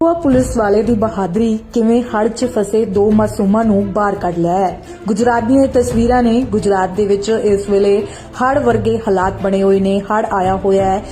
Goa police ਵਾਲੇ ਦੀ ਬਹਾਦਰੀ ਕਿਵੇਂ ਹੜ 'ਚ ਫਸੇ ਦੋ ਮਾਸੂਮਾਂ ਨੂੰ ਬਾਹਰ ਕੱਢ ਲਿਆ ਹੈ। ਗੁਜਰਾਤ ਦੀਆਂ ਇਹ ਤਸਵੀਰਾਂ ਨੇ ਗੁਜਰਾਤ ਦੇ ਵਿੱਚ ਇਸ ਵੇਲੇ ਹੜ ਵਰਗੇ ਹਾਲਾਤ ਬਣੇ ਹੋਏ ਨੇ। ਹੜ ਆਇਆ ਹੋਇਆ ਹੈ।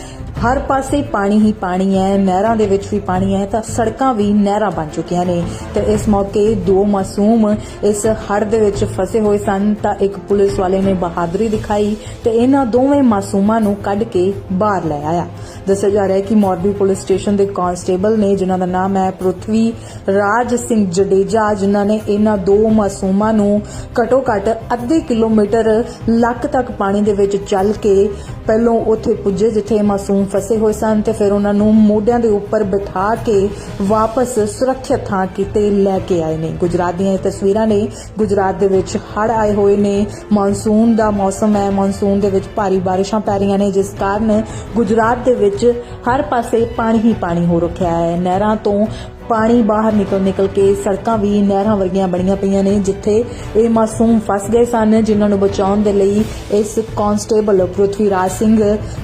ਹਰ ਪਾਸੇ ਪਾਣੀ ਹੀ ਪਾਣੀ ਹੈ, ਨਹਿਰਾਂ ਦੇ ਵਿੱਚ ਵੀ ਪਾਣੀ ਹੈ, ਤਾਂ ਸੜਕਾਂ ਵੀ ਨਹਿਰਾਂ ਬਣ ਚੁੱਕੀਆਂ ਨੇ। ਤੇ ਇਸ ਮੌਕੇ ਦੋ ਮਾਸੂਮ ਇਸ ਹੜ ਦੇ ਵਿੱਚ ਫਸੇ ਹੋਏ ਸਨ, ਤਾਂ ਇੱਕ ਪੁਲਿਸ ਵਾਲੇ ਨੇ ਬਹਾਦਰੀ ਦਿਖਾਈ ਤੇ ਇਹਨਾਂ ਦੋਵੇਂ ਮਾਸੂਮਾਂ ਨੂੰ ਕੱਢ ਕੇ ਬਾਹਰ ਲੈ ਆਇਆ। ਦੱਸਿਆ ਜਾ ਰਿਹਾ ਹੈ ਕਿ ਮੌਰਬੀ ਪੁਲਿਸ ਸਟੇਸ਼ਨ ਦੇ ਕਾਂਸਟੇਬਲ ਨੇ, ਜਿਨ੍ਹਾਂ ਦਾ ਨਾਮ ਹੈ ਪ੍ਰੁਥਵੀ ਰਾਜ ਸਿੰਘ ਜਡੇਜਾ, ਜਿਨ੍ਹਾਂ ਨੇ ਇਹਨਾਂ ਦੋ ਮਾਸੂਮਾਂ ਨੂੰ ਘਟੋ ਘੱਟ ਅੱਧੇ ਕਿਲੋਮੀਟਰ ਲੱਕ ਤੱਕ ਪਾਣੀ ਦੇ ਵਿੱਚ ਚੱਲ ਕੇ ਪਹਿਲੋਂ ਉੱਥੇ ਪੁੱਜੇ ਜਿੱਥੇ ਇਹ ਮਾਸੂਮ ਫਸੇ ਹੋਏ ਸਨ ਤੇ ਫਿਰ ਉਹਨਾਂ ਨੂੰ ਮੋਢਿਆਂ ਦੇ ਉੱਪਰ ਬਿਠਾ ਕੇ ਵਾਪਸ ਸੁਰੱਖਿਅਤ ਥਾਂ ਕਿਤੇ ਲੈ ਕੇ ਆਏ ਨੇ। ਗੁਜਰਾਤ ਦੀਆਂ ਇਹ ਤਸਵੀਰਾਂ ਨੇ, ਗੁਜਰਾਤ ਦੇ ਵਿੱਚ ਹੜ ਆਏ ਹੋਏ ਨੇ। ਮੌਨਸੂਨ ਦਾ ਮੌਸਮ ਹੈ, ਮੌਨਸੂਨ ਦੇ ਵਿੱਚ ਭਾਰੀ ਬਾਰਿਸ਼ਾਂ ਪੈ ਰਹੀਆਂ ਨੇ, ਜਿਸ ਕਾਰਨ ਗੁਜਰਾਤ ਦੇ ਵਿੱਚ ਹਰ ਪਾਸੇ ਪਾਣੀ ਹੀ ਪਾਣੀ ਹੋ ਰੱਖਿਆ ਹੈ। ਨਹਿਰਾਂ ਤੋਂ ਪਾਣੀ ਬਾਹਰ ਨਿਕਲ ਨਿਕਲ ਕੇ ਸੜਕਾਂ ਵੀ ਨਹਿਰਾਂ ਵਰਗੀਆਂ ਬਣੀਆਂ ਪਈਆਂ ਨੇ, ਜਿੱਥੇ ਇਹ ਮਾਸੂਮ ਫਸ ਗਏ ਸਨ, ਜਿਨ੍ਹਾਂ ਨੂੰ ਬਚਾਉਣ ਦੇ ਲਈ ਇਸ ਕਾਂਸਟੇਬਲ ਪ੍ਰੁਥਵੀ ਰਾਜ ਸਿੰਘ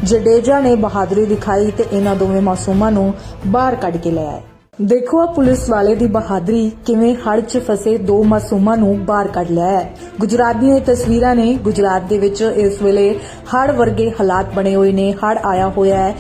ਜਡੇਜਾ ਨੇ ਬਹਾਦਰੀ ਦਿਖਾਈ ਤੇ ਇਹਨਾਂ ਦੋਵੇਂ ਮਾਸੂਮਾਂ ਨੂੰ ਬਾਹਰ ਕੱਢ ਕੇ ਲੈ ਦੇਖੋ ਆ ਪੁਲਿਸ ਵਾਲੇ ਦੀ ਬਹਾਦਰੀ ਕਿਵੇਂ ਹੜ 'ਚ ਫਸੇ ਦੋ ਮਾਸੂਮਾਂ ਨੂੰ ਬਾਹਰ ਕੱਢ ਲਿਆ ਹੈ। ਗੁਜਰਾਤ ਦੀਆਂ ਇਹ ਤਸਵੀਰਾਂ ਨੇ, ਗੁਜਰਾਤ ਦੇ ਵਿੱਚ ਇਸ ਵੇਲੇ ਹੜ ਵਰਗੇ ਹਾਲਾਤ ਬਣੇ ਹੋਏ ਨੇ ਹੜ ਆਇਆ ਹੋਇਆ ਹੈ।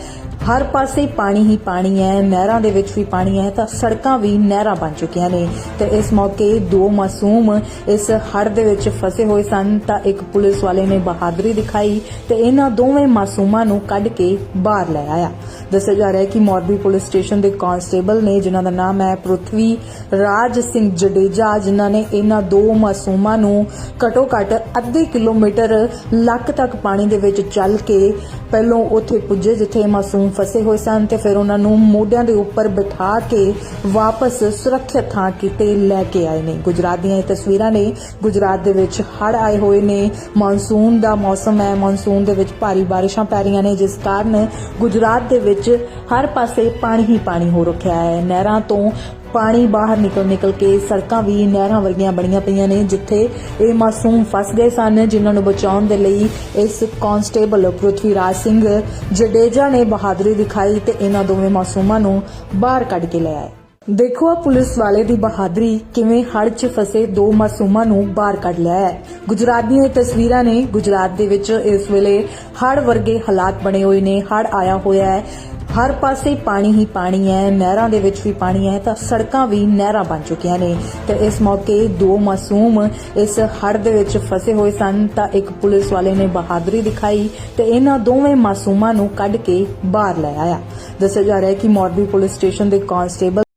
ਹਰ ਪਾਸੇ ਪਾਣੀ ਹੀ ਪਾਣੀ ਹੈ, ਨਹਿਰਾਂ ਦੇ ਵਿੱਚ ਵੀ ਪਾਣੀ ਹੈ, ਤਾਂ ਸੜਕਾਂ ਵੀ ਨਹਿਰਾਂ ਬਣ ਚੁੱਕੀਆਂ ਨੇ। ਤੇ ਇਸ ਮੌਕੇ ਦੋ ਮਾਸੂਮ ਇਸ ਹੜ ਦੇ ਵਿੱਚ ਫਸੇ ਹੋਏ ਸਨ, ਤਾਂ ਇੱਕ ਪੁਲਿਸ ਵਾਲੇ ਨੇ ਬਹਾਦਰੀ ਦਿਖਾਈ ਤੇ ਇਹਨਾਂ ਦੋਵੇਂ ਮਾਸੂਮਾਂ ਨੂੰ ਕੱਢ ਕੇ ਬਾਹਰ ਲੈ ਆਇਆ। ਦੱਸਿਆ ਜਾ ਰਿਹਾ ਹੈ ਕਿ ਮੌਰਬੀ ਪੁਲਿਸ ਸਟੇਸ਼ਨ ਦੇ ਕਾਂਸਟੇਬਲ ਨੇ, ਜਿਨ੍ਹਾਂ ਦਾ ਨਾਮ ਹੈ ਪ੍ਰੁਥਵੀ ਰਾਜ ਸਿੰਘ ਜਡੇਜਾ, ਜਿਨ੍ਹਾਂ ਨੇ ਇਹਨਾਂ ਦੋ ਮਾਸੂਮਾਂ ਨੂੰ ਘਟੋ ਘੱਟ ਅੱਧੇ ਕਿਲੋਮੀਟਰ ਲੱਕ ਤੱਕ ਪਾਣੀ ਦੇ ਵਿੱਚ ਚੱਲ ਕੇ ਪਹਿਲੋਂ ਉੱਥੇ ਪੁੱਜੇ, ਜਿੱਥੇ ਮਾਸੂਮ ਫਸੇ ਹੋਏ ਸਨ ਤੇ ਫਿਰ ਉਹਨਾਂ ਨੂੰ ਮੋਢਿਆਂ ਦੇ ਉੱਪਰ ਬਿਠਾ ਕੇ ਵਾਪਸ ਸੁਰੱਖਿਅਤ ਥਾਂ ਕਿਤੇ ਲੈ ਕੇ ਆਏ ਨੇ। ਗੁਜਰਾਤ ਦੀਆਂ ਇਹ ਤਸਵੀਰਾਂ ਨੇ, ਗੁਜਰਾਤ ਦੇ ਵਿੱਚ ਹੜ ਆਏ ਹੋਏ ਨੇ। ਮੌਨਸੂਨ ਦਾ ਮੌਸਮ ਹੈ, ਮੌਨਸੂਨ ਦੇ ਵਿੱਚ ਭਾਰੀ ਬਾਰਿਸ਼ਾਂ ਪੈ ਰਹੀਆਂ ਨੇ, ਜਿਸ ਕਾਰਨ ਗੁਜਰਾਤ ਦੇ ਵਿੱਚ ਹਰ ਪਾਸੇ ਪਾਣੀ ਹੀ ਪਾਣੀ ਹੋ ਰੱਖਿਆ ਹੈ। ਨਹਿਰਾਂ ਤੋਂ ਪਾਣੀ ਬਾਹਰ ਨਿਕਲ ਨਿਕਲ ਕੇ ਸੜਕਾਂ ਵੀ ਨਹਿਰਾਂ ਵਰਗੀਆਂ ਬਣੀਆਂ ਪਈਆਂ ਨੇ, ਜਿੱਥੇ ਇਹ ਮਾਸੂਮ ਫਸ ਗਏ ਸਨ, ਜਿਨ੍ਹਾਂ ਨੂੰ ਬਚਾਉਣ ਦੇ ਲਈ ਇਸ ਕਾਂਸਟੇਬਲ ਪ੍ਰੁਥਵੀ ਰਾਜ ਸਿੰਘ ਜਡੇਜਾ ਨੇ ਬਹਾਦਰੀ ਦਿਖਾਈ ਤੇ ਇਹਨਾਂ ਦੋਵੇਂ ਮਾਸੂਮਾਂ ਨੂੰ ਬਾਹਰ ਕੱਢ ਕੇ ਲੈ ਦੇਖੋ ਆ ਪੁਲਿਸ ਵਾਲੇ ਦੀ ਬਹਾਦਰੀ ਕਿਵੇਂ ਹੜ 'ਚ ਫਸੇ ਦੋ ਮਾਸੂਮਾਂ ਨੂੰ ਬਾਹਰ ਕੱਢ ਲਿਆ ਹੈ। ਗੁਜਰਾਤ ਦੀਆਂ ਇਹ ਤਸਵੀਰਾਂ ਨੇ, ਗੁਜਰਾਤ ਦੇ ਵਿੱਚ ਇਸ ਵੇਲੇ ਹੜ ਵਰਗੇ ਹਾਲਾਤ ਬਣੇ ਹੋਏ ਨੇ ਹੜ ਆਇਆ ਹੋਇਆ ਹੈ। ਹਰ ਪਾਸੇ ਪਾਣੀ ਹੀ ਪਾਣੀ ਹੈ, ਨਹਿਰਾਂ ਦੇ ਵਿੱਚ ਵੀ ਪਾਣੀ ਹੈ, ਤਾਂ ਸੜਕਾਂ ਵੀ ਨਹਿਰਾਂ ਬਣ ਚੁੱਕੀਆਂ ਨੇ। ਤੇ ਇਸ ਮੌਕੇ ਦੋ ਮਾਸੂਮ ਇਸ ਹੜ ਦੇ ਵਿੱਚ ਫਸੇ ਹੋਏ ਸਨ, ਤਾਂ ਇੱਕ ਪੁਲਿਸ ਵਾਲੇ ਨੇ ਬਹਾਦਰੀ ਦਿਖਾਈ ਤੇ ਇਹਨਾਂ ਦੋਵੇਂ ਮਾਸੂਮਾਂ ਨੂੰ ਕੱਢ ਕੇ ਬਾਹਰ ਲੈ ਆਇਆ। ਦੱਸਿਆ ਜਾ ਰਿਹਾ ਹੈ ਕਿ ਮੌਰਬੀ ਪੁਲਿਸ ਸਟੇਸ਼ਨ ਦੇ ਕਾਂਸਟੇਬਲ